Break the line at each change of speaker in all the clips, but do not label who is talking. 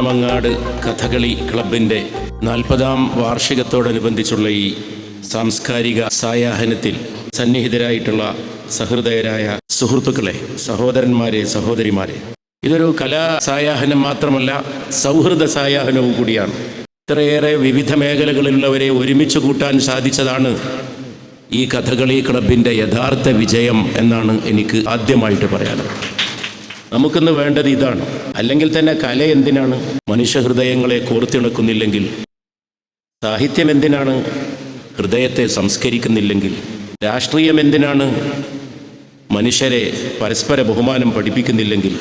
ആനമങ്ങാട് കഥകളി ക്ലബിന്റെ നാൽപ്പതാം വാർഷികത്തോടനുബന്ധിച്ചുള്ള ഈ സാംസ്കാരിക സായാഹനത്തിൽ സന്നിഹിതരായിട്ടുള്ള സഹൃദയരായ സുഹൃത്തുക്കളെ സഹോദരന്മാരെ സഹോദരിമാരെ. ഇതൊരു കലാ സായാഹനം മാത്രമല്ല സൗഹൃദ സായാഹനവും കൂടിയാണ്. ഇത്രയേറെ വിവിധ മേഖലകളിലുള്ളവരെ ഒരുമിച്ച് കൂട്ടാൻ സാധിച്ചതാണ് ഈ കഥകളി ക്ലബിന്റെ യഥാർത്ഥ വിജയം എന്നാണ് എനിക്ക് ആദ്യമായിട്ട് പറയാനുള്ളത്. നമുക്കിന്ന് വേണ്ടത് ഇതാണ്. അല്ലെങ്കിൽ തന്നെ കല എന്തിനാണ്? മനുഷ്യഹൃദയങ്ങളെ കോർത്തിണക്കുന്നില്ലെങ്കിൽ സാഹിത്യം എന്തിനാണ്? ഹൃദയത്തെ സംസ്കരിക്കുന്നില്ലെങ്കിൽ രാഷ്ട്രീയം എന്തിനാണ്? മനുഷ്യരെ പരസ്പര ബഹുമാനം പഠിപ്പിക്കുന്നില്ലെങ്കിൽ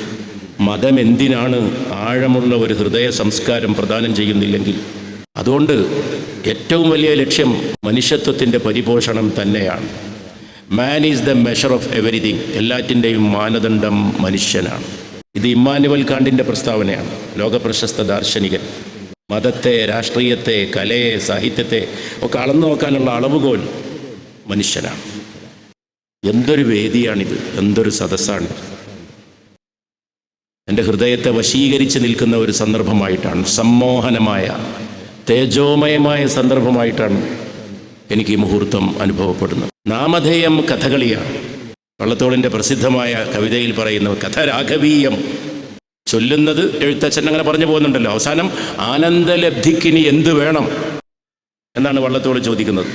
മതം എന്തിനാണ് ആഴമുള്ള ഒരു ഹൃദയ സംസ്കാരം പ്രദാനം ചെയ്യുന്നില്ലെങ്കിൽ അതുകൊണ്ട് ഏറ്റവും വലിയ ലക്ഷ്യം മനുഷ്യത്വത്തിന്റെ പരിപോഷണം തന്നെയാണ്. Man is the measure of everything എല്ലാറ്റിന്റെയും മാനദണ്ഡം മനുഷ്യനാണ്. ഇത് ഇമ്മാനുവൽ കാണ്ടിന്റെ പ്രസ്താവനയാണ്. ലോകപ്രശസ്ത ദാർശനികൻ. മതത്തെ രാഷ്ട്രീയത്തെ കലയെ സാഹിത്യത്തെ ഒക്കെ അളന്നു നോക്കാനുള്ള അളവുകോൽ മനുഷ്യനാണ്. എന്തൊരു വേദിയാണിത്. എന്തൊരു സദസ്സാണ് എന്റെ ഹൃദയത്തെ വശീകരിച്ച് നിൽക്കുന്ന ഒരു സന്ദർഭമായിട്ടാണ്. സമ്മോഹനമായ തേജോമയമായ സന്ദർഭമായിട്ടാണ് എനിക്ക് ഈ മുഹൂർത്തം അനുഭവപ്പെടുന്നു. നാമധേയം കഥകളിയാണ്. വള്ളത്തോളിന്റെ പ്രസിദ്ധമായ കവിതയിൽ പറയുന്ന കഥ രാഘവീയം ചൊല്ലുന്നത് എഴുത്തച്ഛൻ അങ്ങനെ പറഞ്ഞു പോകുന്നുണ്ടല്ലോ. അവസാനം ആനന്ദലബ്ധിക്കിനി എന്ത് വേണം എന്നാണ് വള്ളത്തോൾ ചോദിക്കുന്നത്.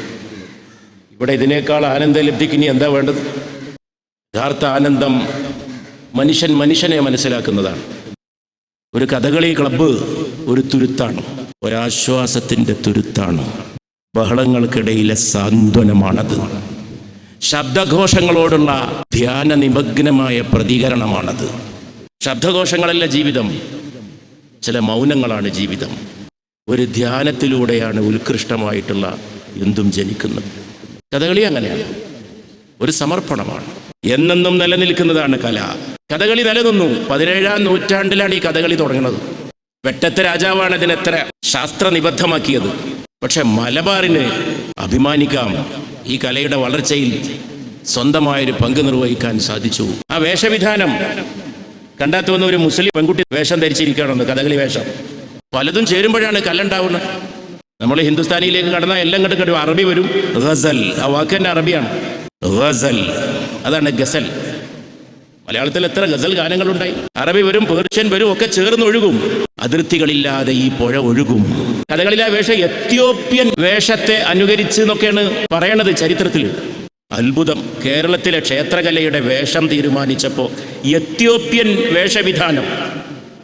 ഇവിടെ ഇതിനേക്കാൾ ആനന്ദലബ്ധിക്കിനി എന്താ വേണ്ടത്? യഥാർത്ഥ ആനന്ദം മനുഷ്യൻ മനുഷ്യനെ മനസ്സിലാക്കുന്നതാണ്. ഒരു കഥകളി ക്ലബ്ബ് ഒരു തുരുത്താണ്. ഒരാശ്വാസത്തിന്റെ തുരുത്താണ്. ബഹളങ്ങൾക്കിടയിലെ സാന്ത്വനമാണത്. ശബ്ദഘോഷങ്ങളോടുള്ള ധ്യാന നിമഗ്നമായ പ്രതികരണമാണത്. ശബ്ദഘോഷങ്ങളല്ല ജീവിതം. ചില മൗനങ്ങളാണ് ജീവിതം. ഒരു ധ്യാനത്തിലൂടെയാണ് ഉത്കൃഷ്ടമായിട്ടുള്ള എന്തും ജനിക്കുന്നത്. കഥകളി അങ്ങനെയാണ്. ഒരു സമർപ്പണമാണ്. എന്നെന്നും നിലനിൽക്കുന്നതാണ് കല. കഥകളി നിലനിന്നു. പതിനേഴാം നൂറ്റാണ്ടിലാണ് ഈ കഥകളി തുടങ്ങുന്നത്. വെട്ടത്തെ രാജാവാണ് ഇതിനെത്ര ശാസ്ത്ര നിബദ്ധമാക്കിയത് പക്ഷെ മലബാറിന് അഭിമാനിക്കാം. ഈ കലയുടെ വളർച്ചയിൽ സ്വന്തമായൊരു പങ്ക് നിർവഹിക്കാൻ സാധിച്ചു. ആ വേഷവിധാനം കണ്ടാത്തു വന്ന ഒരു മുസ്ലിം പെൺകുട്ടി വേഷം ധരിച്ചിരിക്കുകയാണെന്ന് കഥകളി വേഷം. പലതും ചേരുമ്പോഴാണ് കല്ലുണ്ടാവുന്നത്. നമ്മൾ ഹിന്ദുസ്ഥാനിയിലേക്ക് കടന്നാൽ എല്ലാം കണ്ട് കണ്ടു അറബി വരും. ഗസൽ. ആ വാക്ക് തന്നെ അറബിയാണ്. ഗസൽ. അതാണ് ഗസൽ. മലയാളത്തിൽ എത്ര ഗസൽ ഗാനങ്ങളുണ്ടായി? അറബി വരും പേർഷ്യൻ വരും ഒക്കെ ചേർന്ന് ഒഴുകും അതിർത്തികളില്ലാതെ ഈ പുഴ ഒഴുകും. കഥകളിലെ വേഷം എത്യോപ്യൻ വേഷത്തെ അനുകരിച്ച് എന്നൊക്കെയാണ് പറയണത് ചരിത്രത്തിൽ അത്ഭുതം. കേരളത്തിലെ ക്ഷേത്രകലയുടെ വേഷം തീരുമാനിച്ചപ്പോൾ എത്യോപ്യൻ വേഷവിധാനം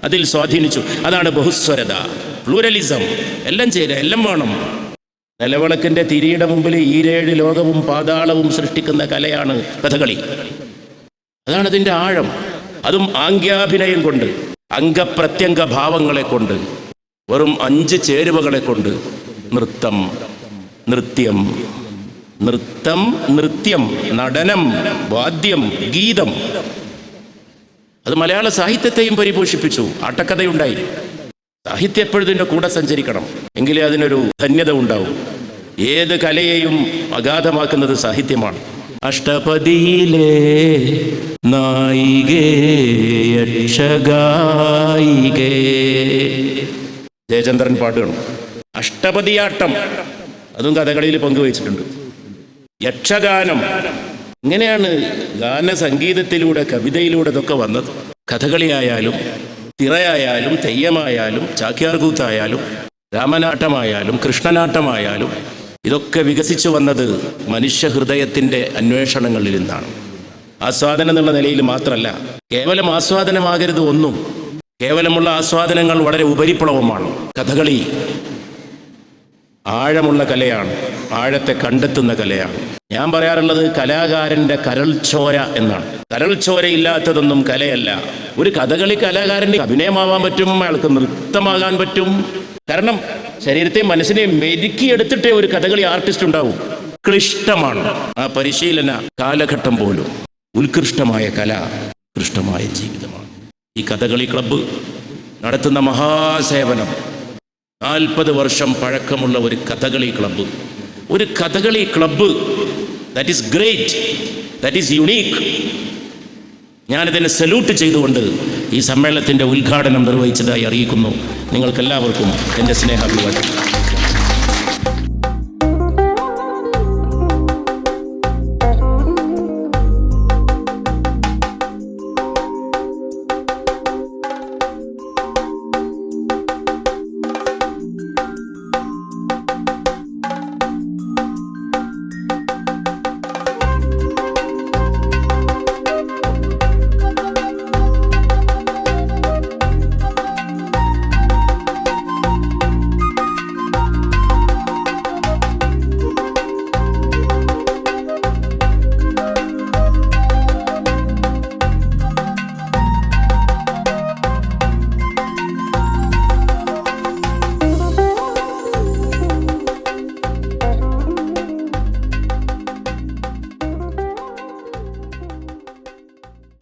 അതിൽ സ്വാധീനിച്ചു. അതാണ് ബഹുസ്വരത. പ്ലൂരലിസം. എല്ലാം ചെയ്ത എല്ലാം വേണം. നിലവിളക്കിന്റെ തിരിയുടെ മുമ്പിൽ ഈരേഴ് ലോകവും പാതാളവും സൃഷ്ടിക്കുന്ന കലയാണ് കഥകളി. അതാണ് അതിന്റെ ആഴം. അതും ആംഗ്യാഭിനയം കൊണ്ട് അംഗപ്രത്യംഗ ഭാവങ്ങളെ കൊണ്ട്. വെറും അഞ്ച് ചേരുവകളെ കൊണ്ട് നൃത്തം നൃത്യം നൃത്തം നൃത്യം നടനം വാദ്യം ഗീതം. അത് മലയാള സാഹിത്യത്തെയും പരിപോഷിപ്പിച്ചു. ആട്ടക്കഥയുണ്ടായി സാഹിത്യം എപ്പോഴും കൂടെ സഞ്ചരിക്കണം. എങ്കിലേ അതിനൊരു ധന്യത ഉണ്ടാവും. ഏത് കലയെയും അഗാധമാക്കുന്നത് സാഹിത്യമാണ്. അഷ്ടപതിയിലെ നായികേ യക്ഷഗായികേ. ജയചന്ദ്രൻ പാട്ടുകൾ. അഷ്ടപതിയാട്ടം. അതും കഥകളിയിൽ പങ്കുവച്ചിട്ടുണ്ട് യക്ഷഗാനം. ഇങ്ങനെയാണ് ഗാനസംഗീതത്തിലൂടെ കവിതയിലൂടെ ഇതൊക്കെ വന്നത്. കഥകളിയായാലും തിറയായാലും തെയ്യമായാലും ചാക്യാർകൂത്തായാലും രാമനാട്ടമായാലും കൃഷ്ണനാട്ടമായാലും ഇതൊക്കെ വികസിച്ചു വന്നത് മനുഷ്യഹൃദയത്തിന്റെ അന്വേഷണങ്ങളിൽ നിന്നാണ്. ആസ്വാദനം എന്നുള്ള നിലയിൽ മാത്രമല്ല കേവലം ആസ്വാദനമാകരുത് ഒന്നും കേവലമുള്ള ആസ്വാദനങ്ങൾ വളരെ ഉപരിപ്ലവമാണ്. കഥകളി ആഴമുള്ള കലയാണ് ആഴത്തെ കണ്ടെത്തുന്ന കലയാണ്. ഞാൻ പറയാറുള്ളത് കലാകാരന്റെ കരൾച്ചോര എന്നാണ്. കരൾച്ചോര ഇല്ലാത്തതൊന്നും കലയല്ല. ഒരു കഥകളി കലാകാരന്റെ അഭിനയമാവാൻ പറ്റും അയാൾക്ക് നൃത്തമാകാൻ പറ്റും. കാരണം ശരീരത്തെയും മനസ്സിനെയും മെരുക്കിയെടുത്തിട്ടേ ഒരു കഥകളി ആർട്ടിസ്റ്റ് ഉണ്ടാവും. ക്ലിഷ്ടമാണ്. ആ പരിശീലന കാലഘട്ടം പോലും ഉത്കൃഷ്ടമായ കല ഉത്കൃഷ്ടമായ ജീവിതമാണ്. ഈ കഥകളി ക്ലബ്ബ് നടത്തുന്ന മഹാസേവനം. നാൽപ്പത് വർഷം പഴക്കമുള്ള ഒരു കഥകളി ക്ലബ്ബ്. ഒരു Kathakali club that is great that is unique ഞാനിതിനെ salute ചെയ്തുകൊണ്ട് ഈ സമ്മേളനത്തിന്റെ ഉദ്ഘാടനം നിർവഹിച്ചതായി അറിയിക്കുന്നു. നിങ്ങൾക്കെല്ലാവർക്കും എന്റെ സ്നേഹാഭിവാദം